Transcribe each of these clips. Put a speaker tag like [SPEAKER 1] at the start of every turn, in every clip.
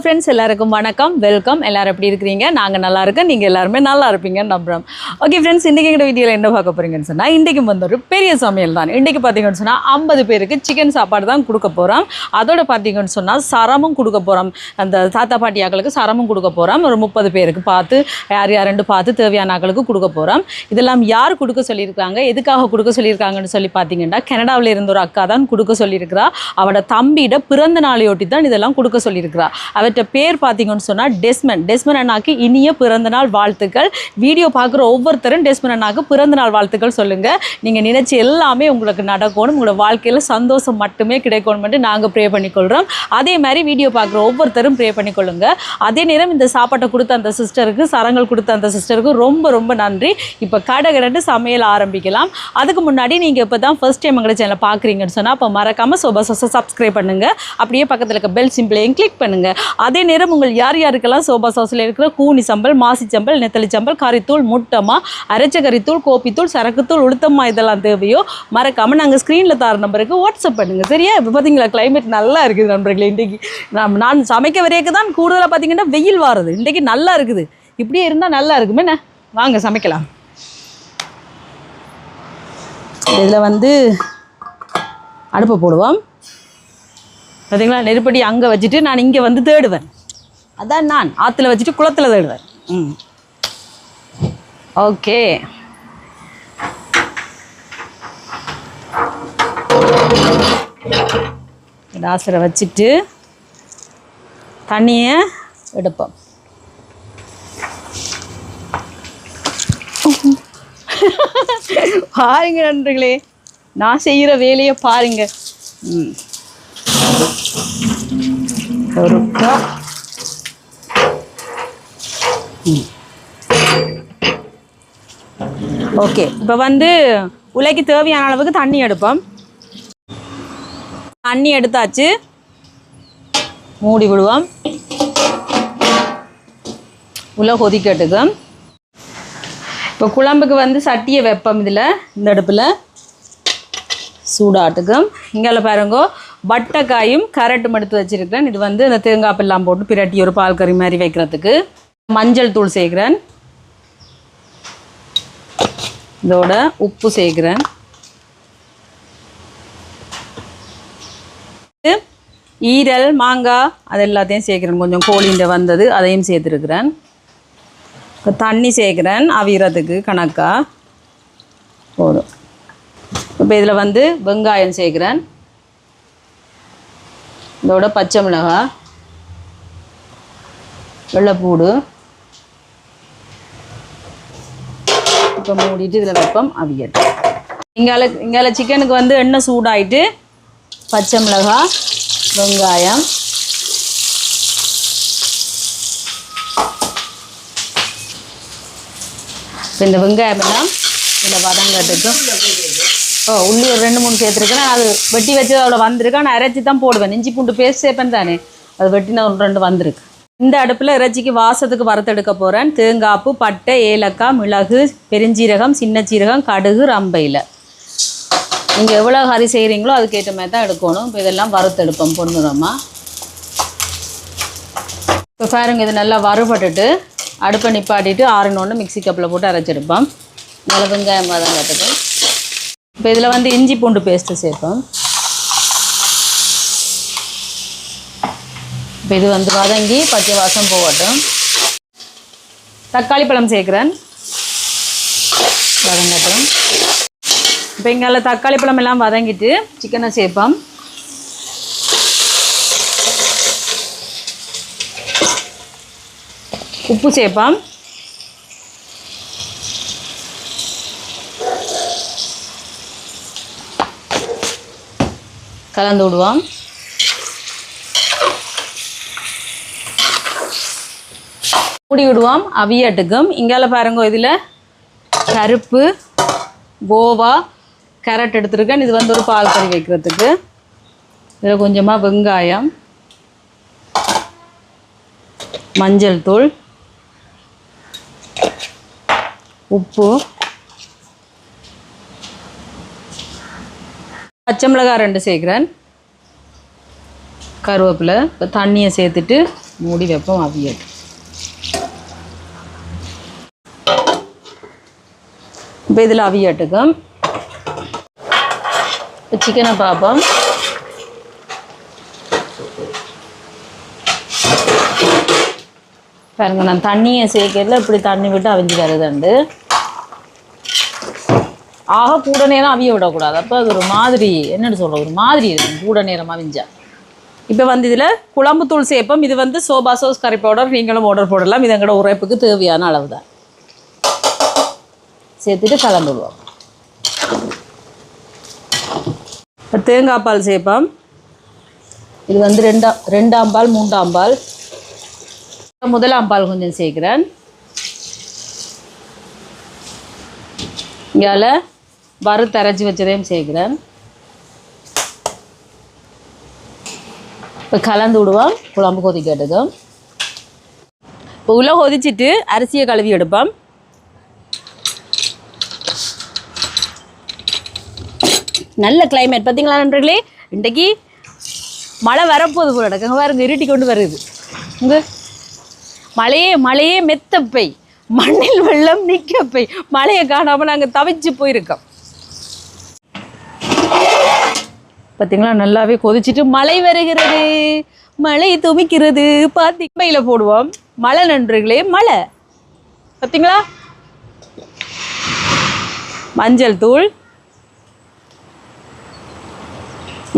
[SPEAKER 1] Hello friends எல்லாருக்கும் வணக்கம். Welcome எல்லாரும் எப்படி இருக்கிறீங்க? நாங்கள் நல்லா இருக்கோம். நீங்கள் எல்லாருமே நல்லா இருப்பீங்கன்னு நம்புகிறோம் ஓகே ஃப்ரெண்ட்ஸ் இன்றைக்கி எங்கள் வீடியோவில் என்ன பார்க்க போகிறீங்கன்னு சொன்னால் இன்றைக்கு வந்து ஒரு பெரிய சமையல் தான். இன்றைக்கு பார்த்தீங்கன்னு சொன்னால் ஐம்பது பேருக்கு சிக்கன் சாப்பாடு தான் கொடுக்க போகிறோம் அதோட பார்த்தீங்கன்னு சொன்னால் சரமும் கொடுக்க போகிறோம் அந்த தாத்தா பாட்டி ஆக்களுக்கு சரமும் கொடுக்க போகிறோம் ஒரு முப்பது பேருக்கு பார்த்து யார் யாருன்னு பார்த்து தேவையான ஆக்களுக்கு கொடுக்க போகிறோம் இதெல்லாம் யார் கொடுக்க சொல்லியிருக்காங்க? எதுக்காக கொடுக்க சொல்லியிருக்காங்கன்னு சொல்லி பார்த்தீங்கன்னா கனடாவில் இருந்த ஒரு அக்கா தான் கொடுக்க சொல்லியிருக்கிறா. அவட தம்பியிட பிறந்த நாளையொட்டி தான் இதெல்லாம் கொடுக்க சொல்லியிருக்கிறா. அவர்கிட்ட பேர் பார்த்தீங்கன்னு சொன்னால் டெஸ்மன். டெஸ்மன் அண்ணாக்கு இனிய பிறந்த நாள் வாழ்த்துக்கள். வீடியோ பார்க்குற ஒவ்வொரு ஒவ்வொருத்தரும் டெஸ்மன் அண்ணாக்கு பிறந்த நாள் வாழ்த்துக்கள் சொல்லுங்கள் நீங்கள் நினச்சி எல்லாமே உங்களுக்கு நடக்கணும். உங்களோட வாழ்க்கையில் சந்தோஷம் மட்டுமே கிடைக்கணும்னு நாங்கள் ப்ரே பண்ணிக்கொள்கிறோம் அதே மாதிரி வீடியோ பார்க்குற ஒவ்வொருத்தரும் ப்ரே பண்ணிக்கொள்ளுங்க. அதே நேரம் இந்த சாப்பாட்டை கொடுத்த அந்த சிஸ்டருக்கு சரங்கள் கொடுத்த அந்த சிஸ்டருக்கு ரொம்ப ரொம்ப நன்றி. இப்போ கடை கடந்து சமையல் ஆரம்பிக்கலாம். அதுக்கு முன்னாடி நீங்கள் இப்போ தான் ஃபர்ஸ்ட் டைம் எங்களை சேனலை பார்க்குறீங்கன்னு சொன்னால் அப்போ மறக்காமல் சோபா சோசா சப்ஸ்கிரைப் பண்ணுங்கள் அப்படியே பக்கத்தில் இருக்க பெல் சிம்பிளையும் கிளிக் பண்ணுங்கள் அதே நேரம் உங்கள் யார் யாருக்கெல்லாம் சோபா சோசில் இருக்கிற கூனி சம்பல் மாசி சம்பல் நெத்தலி சம்பல் கறித்தூள் முட்டமா அரைச்ச கறித்தூள் கோப்பித்தூள் சரக்குத்தூள் உளுத்தம்மா இதெல்லாம் தேவையோ மறக்காமல் நாங்கள் ஸ்க்ரீனில் தர நம்பருக்கு வாட்ஸ்அப் பண்ணுங்கள் சரியா? இப்போ பார்த்தீங்களா கிளைமேட் நல்லா இருக்குது நண்பர்களே இன்றைக்கி. நான் நான் சமைக்க வரையக்கு தான் கூடுதலாக பார்த்தீங்கன்னா வெயில் வாருது. இன்றைக்கி நல்லா இருக்குது. இப்படியே இருந்தால் நல்லா இருக்குமே. என்ன? வாங்க சமைக்கலாம். இதில் வந்து அடுப்பு போடுவோம். பார்த்தீங்களா நெருப்படி அங்கே வச்சுட்டு நான் இங்கே வந்து தேடுவேன். அதான் நான். ஆற்றுல வச்சுட்டு குளத்தில் தேடுவேன். ம். ஓகே. டாசரை வச்சுட்டு தண்ணியை எடுப்போம். பாருங்க நண்பர்களே நான் செய்கிற வேலையை பாருங்க. ம். ம். ஓகே. இப்போ வந்து உலைக்கு தேவையான அளவுக்கு தண்ணி எடுப்போம். தண்ணி எடுத்தாச்சு. மூடி விடுவோம். உள்ள கொதிக்கட்டுக்கு. இப்போ குழம்புக்கு வந்து சட்டியை வைப்போம் இதில் இந்த அடுப்பில். சூடாட்டுக்கும் இங்கே பாருங்க வட்டைக்காயும் கரட்டும் எடுத்து வச்சிருக்கிறேன். இது வந்து இந்த தேங்காய் எல்லாம் போட்டு பிரட்டி ஒரு பால் கறி மாதிரி வைக்கிறதுக்கு. மஞ்சள் தூள் சேர்க்குறேன். இதோட உப்பு சேர்க்குறேன். இது ஈரல் மாங்காய் அது எல்லாத்தையும் சேர்க்குறேன். கொஞ்சம் கோழிண்ட வந்தது அதையும் சேர்த்துருக்குறேன். இப்போ தண்ணி சேர்க்குறேன் அவிரத்துக்கு கணக்காக போதும். இப்போ இதில் வந்து வெங்காயம் சேர்க்குறேன். இதோட பச்சை மிளகாய் வெள்ளைப்பூடு இப்போ மூடிட்டு இதில் வைப்போம் அவியல் இங்கால இங்கால சிக்கனுக்கு வந்து எண்ணெய் சூடாயிட்டு பச்சை மிளகாய் வெங்காயம். இப்போ இந்த வெங்காயம் எல்லாம் இதில் வதங்கட்டுக்கும் ஓ உள்ளி ஒரு ரெண்டு மூணு சேர்த்துருக்கேன். அது வெட்டி வச்சு அவ்வளோ வந்திருக்கு. நான் அரைச்சி தான் போடுவேன். இஞ்சி பூண்டு பேஸ்ட் சேர்ப்பேன் தானே. அது வெட்டின ஒன்று ரெண்டு வந்திருக்கு. இந்த அடுப்பில் இறைச்சிக்கு வாசத்துக்கு வறுத்தெடுக்க போகிறேன் தேங்காப்பு பட்டை ஏலக்காய் மிளகு பெருஞ்சீரகம் சின்ன சீரகம் கடுகு ரம்பையில். நீங்கள் எவ்வளோ கறி செய்கிறீங்களோ அதுக்கேற்ற மாதிரி தான் எடுக்கணும். இப்போ இதெல்லாம் வறுத்தெடுப்போம் பொண்ணுரமாக இப்போ பாருங்க இது நல்லா வறுபட்டுட்டு அடுப்பை நிப்பாட்டிட்டு ஆறுனோன்னு மிக்ஸி கப்பில் போட்டு அரைச்செடுப்போம் நல்ல வெங்காயம் வதம் கட்டுப்போம் இப்போ இதில் வந்து இஞ்சி பூண்டு பேஸ்ட்டு சேர்ப்போம். இப்போ இது வந்து வதங்கி பச்சை வாசம் போகட்டும். தக்காளி பழம் சேர்க்குறேன். வதங்கட்டும். இப்போ இங்கே தக்காளி பழம் எல்லாம் வதங்கிட்டு சிக்கனை சேர்ப்போம். உப்பு சேர்ப்போம். கலந்து விடுவோம். மூடி விடுவோம் அவியட்டுக்கும். இங்கால பாருங்க இதில் கருப்பு கோவா கேரட் எடுத்துருக்கேன். இது வந்து ஒரு பால் கறி வைக்கிறதுக்கு. இதில் கொஞ்சமாக வெங்காயம் மஞ்சள் தூள் உப்பு பச்சை மிளகாய் ரெண்டு சேர்க்குறேன். கருவேப்பிலை இப்போ தண்ணியை சேர்த்துட்டு மூடி வைப்போம் அவியல் இப்போ இதில் அவியட்டுக்கும் இப்போ சிக்கனை பார்ப்போம் பாருங்க நான் தண்ணியை சேர்க்கல இப்படி தண்ணி விட்டு அவிஞ்சு வருதுண்டு ஆக கூட நேரம் அவிய விடக்கூடாது. அப்போ அது ஒரு மாதிரி என்னன்னு சொல்ற ஒரு மாதிரி இருக்கும் கூட நேரம் அவிஞ்சா. இப்போ வந்து இதில் குழம்பு தூள் சேர்ப்போம் இது வந்து சோபா சோஸ் கறி பவுடர் நீங்களும் ஆர்டர் போடலாம். இது எங்களோட உரைப்புக்கு தேவையான அளவு தான் சேர்த்துட்டு கலந்து விடுவோம் இப்போ தேங்காய் பால் சேர்ப்போம். இது வந்து ரெண்டாம் ரெண்டாம் பால் மூன்றாம் பால். முதலாம் பால் கொஞ்சம் சேர்க்குறேன். இங்கால வறுத்தரைச்சி வச்சதையும் சேர்க்குறேன். இப்போ கலந்து விடுவோம். குழம்பு கொதிக்கட்டுக்கும் இப்போ உள்ள கொதிச்சிட்டு அரிசியை கழுவி எடுப்போம். நல்ல கிளைமேட் பார்த்தீங்களா நண்பர்களே? இன்றைக்கு மழை வரப்போகுது போல நடக்குங்க பாருங்க இருட்டி கொண்டு வருது. இங்கே மழையே மழையே மெத்தப்பை மண்ணில் வெள்ளம் நிற்கப்பை மழையை காணாமல் நாங்கள் தவிச்சு போயிருக்கோம். பார்த்தீங்களா நல்லாவே கொதிச்சிட்டு மழை வருகிறது. மழை துமிக்கிறது. பார்த்தீங்க போடுவோம். மழை நன்றுகளே மழை. பார்த்தீங்களா மஞ்சள் தூள்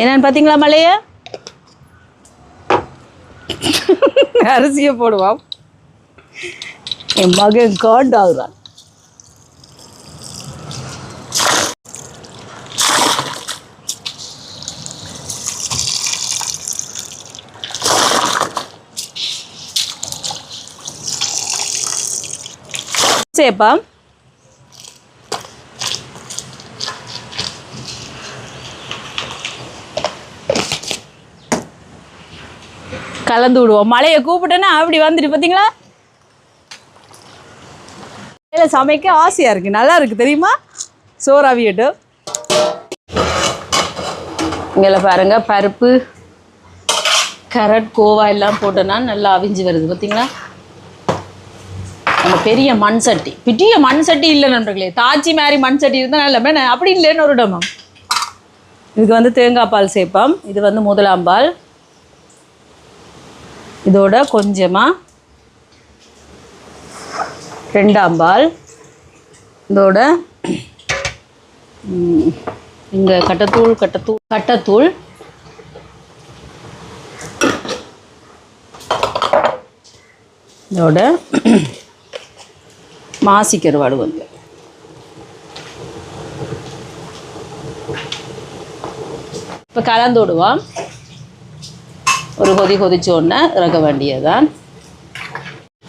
[SPEAKER 1] என்னன்னு பார்த்தீங்களா மழைய அரிசியை போடுவோம். என் மகன் காண்டாகுறான் சேப்பா. கலந்து விடுவோம். மழையை கூப்பிட்டேன்னா அப்படி வந்துட்டு பார்த்தீங்களா வேலை சமைக்க ஆசையாக இருக்குது நல்லா இருக்குது தெரியுமா? சோறாவியட்டு இங்கே பாருங்க பருப்பு கரட் கோவா எல்லாம் போட்டோன்னா நல்லா அவிஞ்சு வருது பார்த்தீங்களா நம்ம பெரிய மண் சட்டி. பெரிய மண் சட்டி இல்லை நண்பர்களே. தாச்சி மாதிரி மண் சட்டி இருந்தால் நல்ல அப்படி இல்லைன்னு ஒரு இடமா இதுக்கு வந்து தேங்காய் பால் சேர்ப்போம். இது வந்து முதலாம் பால். இதோட கொஞ்சமாக ரெண்டாம் பால். இதோட இங்கே கட்டத்தூள் கட்டத்தூள் கட்டத்தூள். இதோட மாசிக்கருவாடு வந்து இப்போ கலந்து விடுவோம். ஒரு கொதி கொதிச்சோடனே இறக்க வேண்டியதுதான்.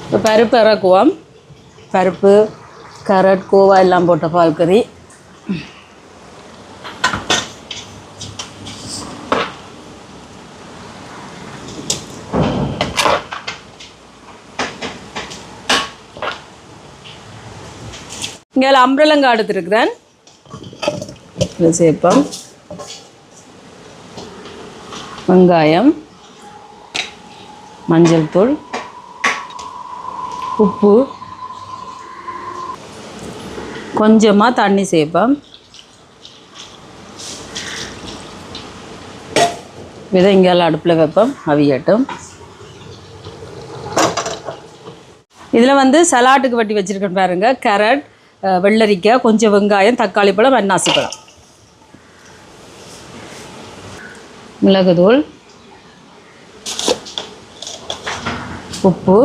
[SPEAKER 1] இப்போ பருப்பு இறக்குவோம். பருப்பு கரட் கோவா எல்லாம் போட்ட பால்கறி. இங்கே அம்பரலங்கா எடுத்துருக்குறேன். சேப்பம் சேர்ப்போம். வெங்காயம். மஞ்சள் தூள் உப்பு. கொஞ்சமாக தண்ணி சேர்ப்போம் இதை இங்கெல்லாம் அடுப்பில் வைப்போம் அவியட்டும் இதில் வந்து சலாட்டுக்கு வட்டி வச்சுருக்கேன் பாருங்க கேரட் வெள்ளரிக்காய் கொஞ்சம் வெங்காயம் தக்காளி பழம் அன்னாசி பழம். மிளகுதூள் உப்பு.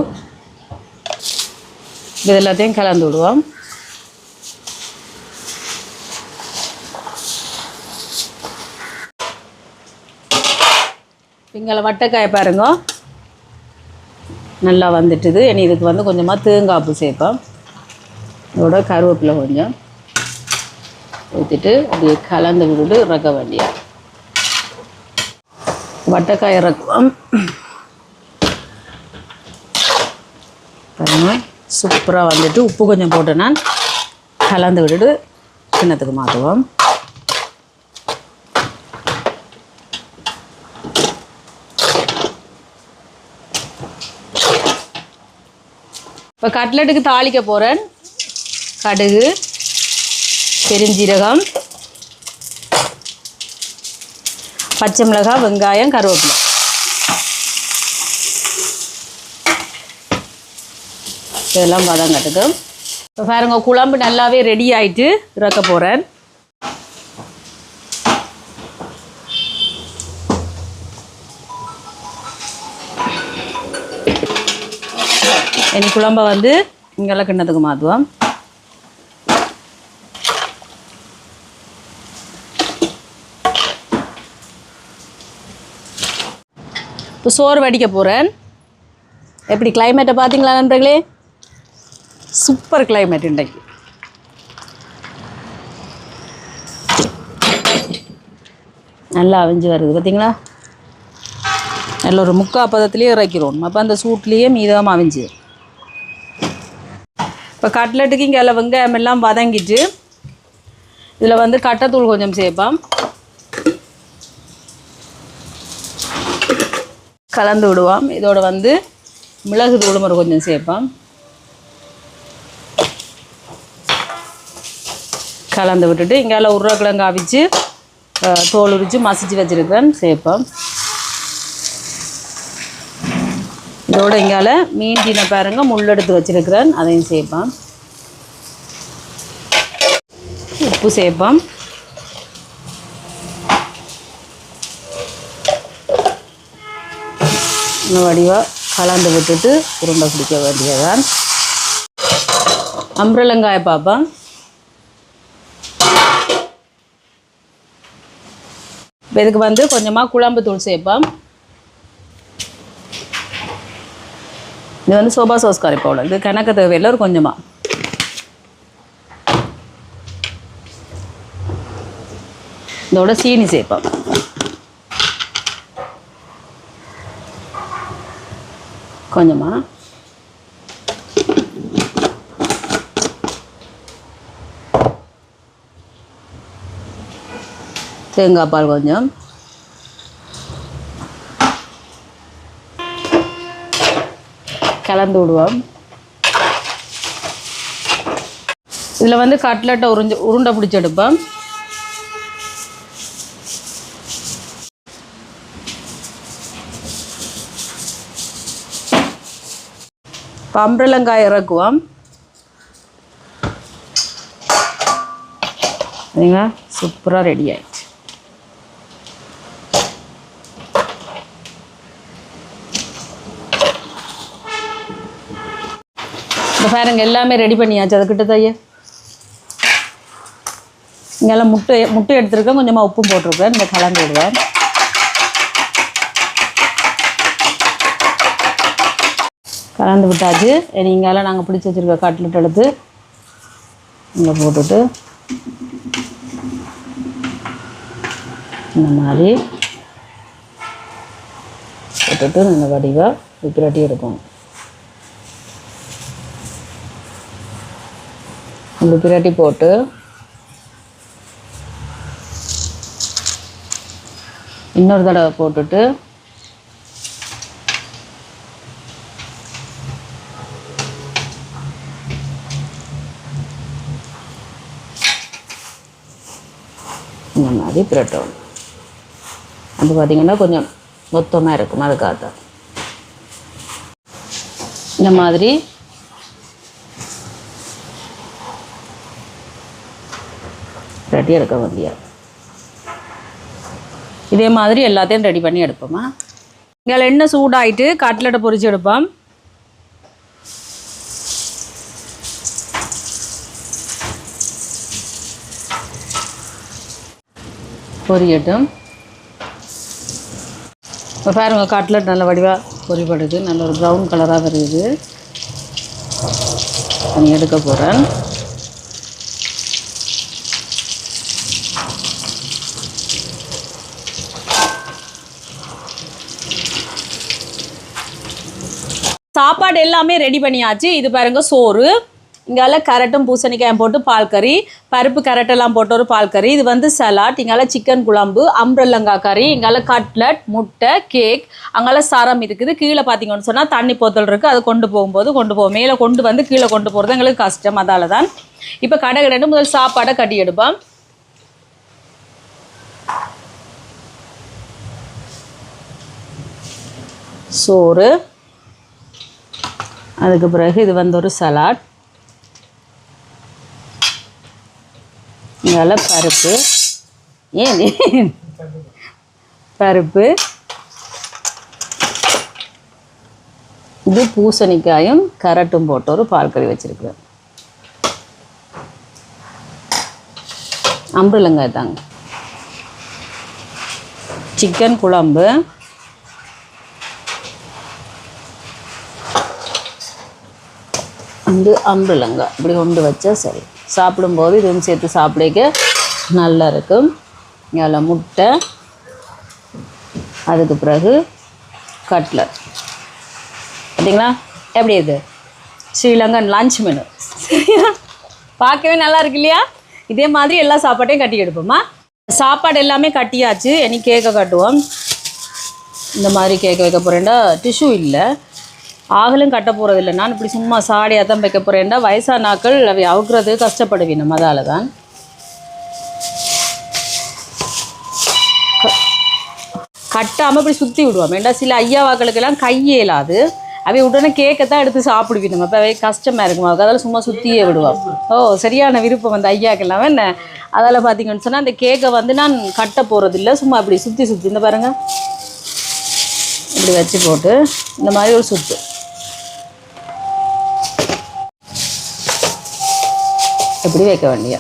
[SPEAKER 1] இது எல்லாத்தையும் கலந்து விடுவோம். இங்கே வட்டைக்காயை பாருங்க. நல்லா வந்துட்டுது. இனி இதுக்கு வந்து கொஞ்சமாக தேங்காப்பு சேர்ப்போம். இதோட கருவேப்பிலை கொஞ்சம் ஊற்றிட்டு அப்படியே கலந்து விட்டுட்டு இறக்க வேண்டிய வட்டைக்காய் இறக்குவோம். சூப்பராக வந்துட்டு உப்பு கொஞ்சம் போட்டு நான் கலந்து விட்டுட்டு கிண்ணத்துக்கு மாற்றுவோம். இப்போ கட்லெட்டுக்கு தாளிக்க போகிறேன் கடுகு பெருஞ்சீரகம் பச்சை மிளகாய் வெங்காயம் கருவேப்பிலை. இதெல்லாம் பதம் இப்போ பாருங்க குழம்பு நல்லாவே ரெடி ஆயிட்டு இறக்க போகிறேன் இனி குழம்பை வந்து இங்கெல்லாம் கிண்ணத்துக்கு மாற்றுவோம் இப்போ சோறு வடிக்க போகிறேன் எப்படி கிளைமேட்டை பார்த்தீங்களா நண்பர்களே? சூப்பர் கிளைமேட் ഉണ്ടെങ്കിൽ நல்லா அவிஞ்சு வருது பார்த்தீங்களா நல்ல ஒரு முக்கா பதத்துலேயே இறக்கிறோம். அப்போ அந்த சூட்லேயே மீதமாக அவிஞ்சு. இப்போ கட்லெட்டுக்கு இங்கே எல்லாம் வெங்காயம் எல்லாம் வதங்கிட்டு இதில் வந்து கட்டைத்தூள் கொஞ்சம் சேர்ப்போம். கலந்து விடுவோம். இதோட வந்து மிளகு தூளும் ஒரு கொஞ்சம் சேர்ப்போம். கலந்து விட்டுட்டு இங்கால உருளைக்கிழங்கு அவிச்சு தோல் உரித்து மசிச்சு வச்சுருக்கேன் சேர்ப்போம் இதோட இங்கால மீன் தீனை பாருங்க முள் எடுத்து வச்சிருக்கிறேன். அதையும் சேர்ப்போம் உப்பு சேர்ப்போம் இந்த வடிவாக கலந்து விட்டுட்டு உருண்டை பிடிக்க வேண்டியதான் அம்பரலங்காயை பார்ப்பேன் இப்போ இதுக்கு வந்து கொஞ்சமாக குழம்பு தூள் சேர்ப்போம். இது வந்து சோபா சோஸ் கறி பவுடர் இது கணக்கு தேவையில்லை ஒரு கொஞ்சமாக இதோட சீனி சேர்ப்போம். கொஞ்சமா. தேங்காய் பால் கொஞ்சம். கலந்து விடுவோம். இதில் வந்து கட்லெட்டை உறிஞ்சு உருண்டை பிடிச்சி எடுப்போம். பம்பரலங்காய் இறக்குவோம். சரிங்களா? சூப்பராக ரெடி ஆகி பாருங்கள் எல்லாமே ரெடி பண்ணியாச்சு. அதுக்கிட்ட தைய இங்கெல்லாம் முட்டை முட்டை எடுத்துருக்கேன். கொஞ்சமாக உப்பும் போட்டிருக்கேன். இந்த கலந்து விடுவேன். கலந்து விட்டாச்சு. நீங்களாம் நாங்கள் பிடிச்சி வச்சுருக்க கட்லெட் எடுத்து இங்கே போட்டுட்டு இந்த மாதிரி போட்டுட்டு இந்த வடிவாக இப்படி எடுக்கணும் இந்த பிரட்டி போட்டு இன்னொரு தடவை போட்டுட்டு இந்த மாதிரி பிரட்டணும். அது பார்த்திங்கன்னா கொஞ்சம் மொத்தமாக இருக்கும் அதுக்காக தான் இந்த மாதிரி ரெடி எடுக்க வேண்டியது இதே மாதிரி எல்லாத்தையும் ரெடி பண்ணி எடுப்போமா? இங்கே எண்ணெய் சூடாயிட்டு கட்லெட்டை பொரிச்சு எடுப்போம்? பொரியட்டும். இப்போ பாருங்க கட்லெட் நல்ல வடிவாக பொறிப்படுது நல்ல ஒரு ப்ரௌன் கலராக வருது. நான் எடுக்க போகிறேன் சாப்பாடு எல்லாமே ரெடி பண்ணியாச்சு. இது பாருங்க சோறு. இங்கால கரட்டும் பூசணிக்காயும் போட்டு பால் கறி பருப்பு கரட்டெல்லாம் போட்டு ஒரு பால் கறி. இது வந்து சலாட் இங்கால சிக்கன் குழம்பு அம்ரல்லங்காய் கறி இங்கால கட்லட் முட்டை கேக் அங்கால சரம் இருக்குது. கீழே பார்த்தீங்கன்னு சொன்னால் தண்ணி போத்தல் இருக்குது அது கொண்டு போகும்போது கொண்டு போவோம். மேலே கொண்டு வந்து கீழே கொண்டு போகிறது எங்களுக்கு கஷ்டம். அதால் தான் இப்போ கடை கடைன்னு முதல் சாப்பாடை கட்டி எடுப்போம். சோறு. அதுக்கு பிறகு இது வந்து ஒரு சலாட் இதால் பருப்பு. ஏன் பருப்பு. இது பூசணிக்காயும் கரட்டும் போட்டு ஒரு பால் கறி வச்சிருக்கிறேன். அம்புலங்காய் தாங்க. சிக்கன் குழம்பு. வந்து அம்புலங்க இப்படி கொண்டு வச்சா சரி. சாப்பிடும்போது இதுவும் சேர்த்து சாப்பிடக்க நல்லா இருக்கும். இதில் முட்டை அதுக்கு பிறகு கட்லட். பார்த்தீங்களா எப்படி இது? ஸ்ரீலங்கன் லஞ்ச் மெனு சரியா? பார்க்கவே நல்லா இருக்கு இல்லையா? இதே மாதிரி எல்லா சாப்பாட்டையும் கட்டி எடுப்போமா? சாப்பாடு எல்லாமே கட்டியாச்சு. இனி கேக்கை கட்டுவோம். இந்த மாதிரி கேக் வைக்க போகிறேன்டா டிஷ்யூ இல்லை. ஆகலும் கட்ட போகிறது இல்லை நான் இப்படி சும்மா சாடியாக தான் வைக்க போகிறேன்டா வயசானாக்கள் அவை அவுக்கிறது கஷ்டப்படுவேன் நம்ம அதால் தான். கட்டாமல் இப்படி சுற்றி விடுவோம். ஏண்டா சில ஐயாவாக்களுக்கெல்லாம் கையேலாது அவை உடனே கேக்கை தான் எடுத்து சாப்பிடுவீங்க. நம்ம இப்போ கஷ்டமாக இருக்கும்? அதால் சும்மா சுற்றியே விடுவோம். ஓ சரியான விருப்பம் அந்த ஐயாக்கெல்லாம். என்ன? அதால் பார்த்தீங்கன்னு சொன்னால் அந்த கேக்கை வந்து நான் கட்ட போகிறதில்ல சும்மா இப்படி சுற்றி சுற்றி இந்த பாருங்கள் இப்படி வச்சு போட்டு இந்த மாதிரி ஒரு சுற்று இப்படி வைக்க வேண்டிய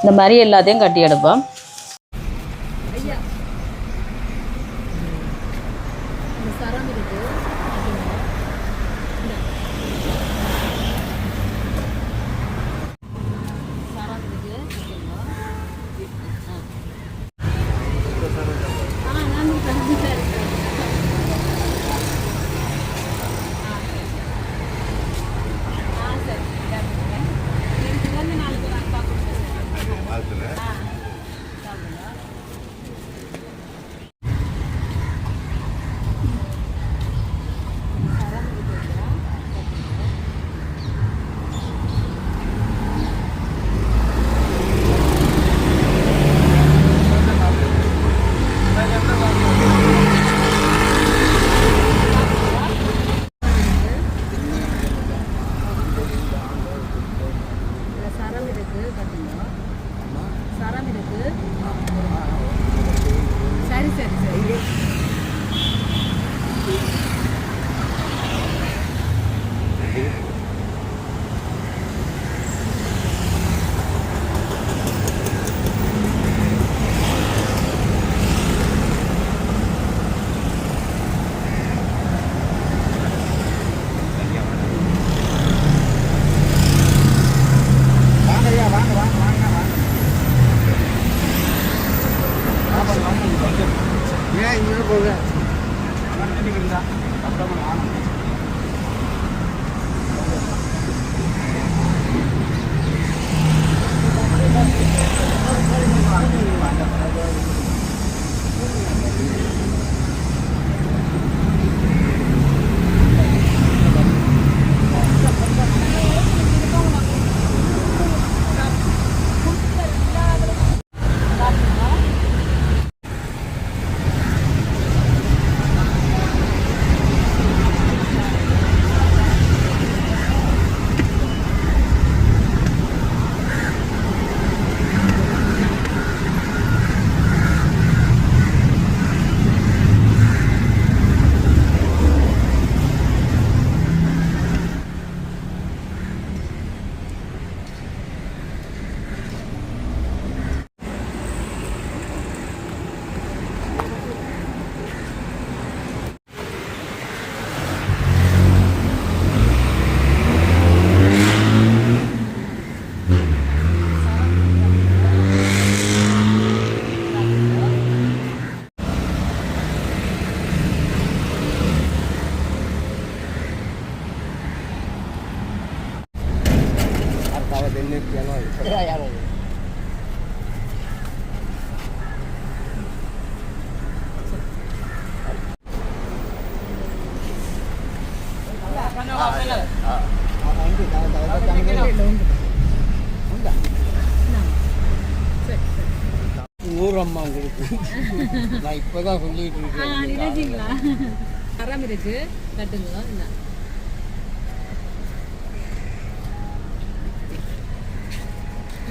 [SPEAKER 1] இந்த மாதிரி எல்லாத்தையும் கட்டி எடுப்போம்.
[SPEAKER 2] ಬೆನ್ನೆ ಏನೋ ಯಾರು ஊரம்மா உங்களுக்கு நான் இப்போதான் சொல்லிட்டு இருக்கேன்
[SPEAKER 1] பராமரிக்கு கட்டுங்களா என்ன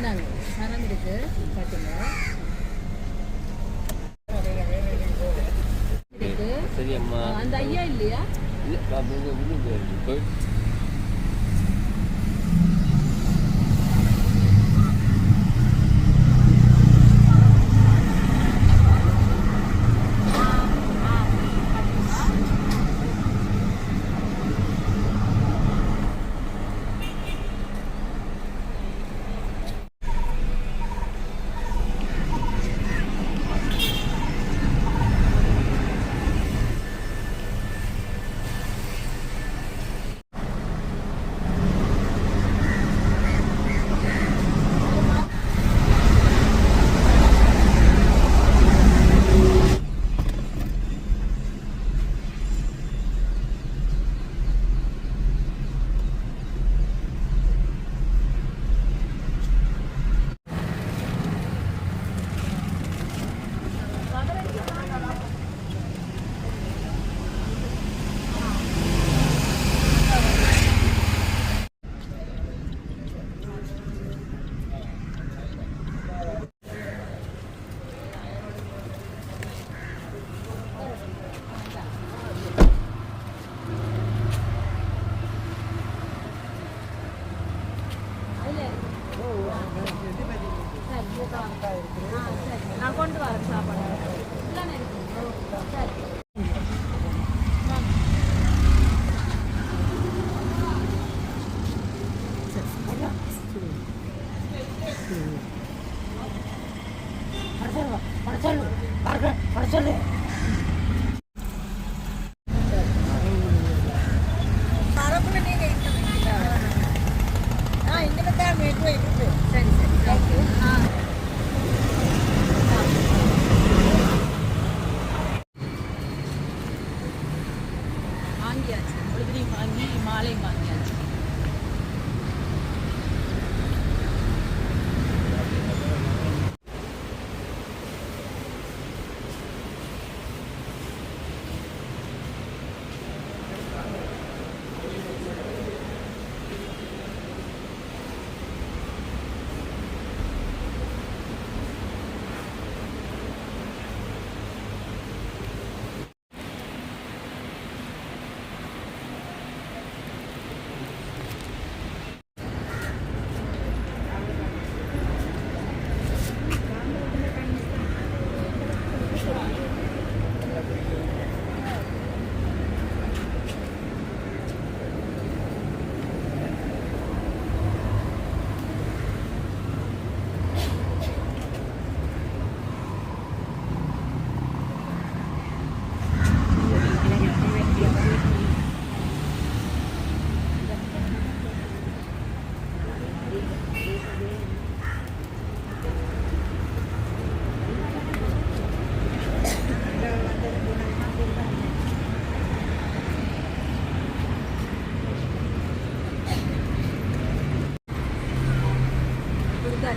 [SPEAKER 1] இந்தாங்க மரம் இருக்கு கட்டுங்க இருக்கு.
[SPEAKER 2] சரி அம்மா.
[SPEAKER 1] அந்த ஐயா இல்லையா?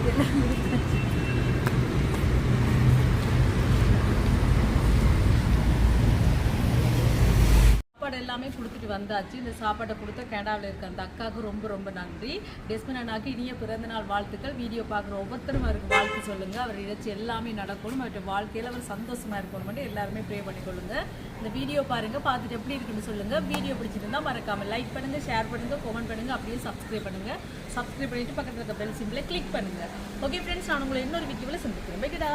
[SPEAKER 1] din. எல்லாமே வந்தாச்சு. இந்த சாப்பாட்டை கொடுத்த கனடாவில் இருக்க அந்த அக்காவுக்கு ரொம்ப ரொம்ப நன்றி. டெஸ்மின் அண்ணாக்கு இனிய பிறந்தநாள் வாழ்த்துக்கள். வீடியோ பார்க்குற ஒவ்வொருத்தரும் அவருக்கு வாழ்த்து சொல்லுங்கள் அவர் இழைச்சி எல்லாமே நடக்கணும். அவருடைய வாழ்க்கையில் அவர் சந்தோஷமாக இருக்கணும் எல்லாருமே ப்ரே பண்ணிக்கொள்ளுங்க. இந்த வீடியோ பாருங்கள் பார்த்துட்டு எப்படி இருக்குன்னு சொல்லுங்கள் வீடியோ பிடிச்சிருந்தா மறக்காமல் லைக் பண்ணுங்கள் ஷேர் பண்ணுங்கள் கமெண்ட் பண்ணுங்கள் அப்படியே சப்ஸ்கிரைப் பண்ணுங்கள் சப்ஸ்கிரைப் பண்ணிவிட்டு பக்கத்தில் இருக்க பெல் சிம்பிளை கிளிக் பண்ணுங்கள் ஓகே ஃப்ரெண்ட்ஸ் நான் உங்களை இன்னொரு வீடியோவில் சந்திக்கிறேன். பைக்கடா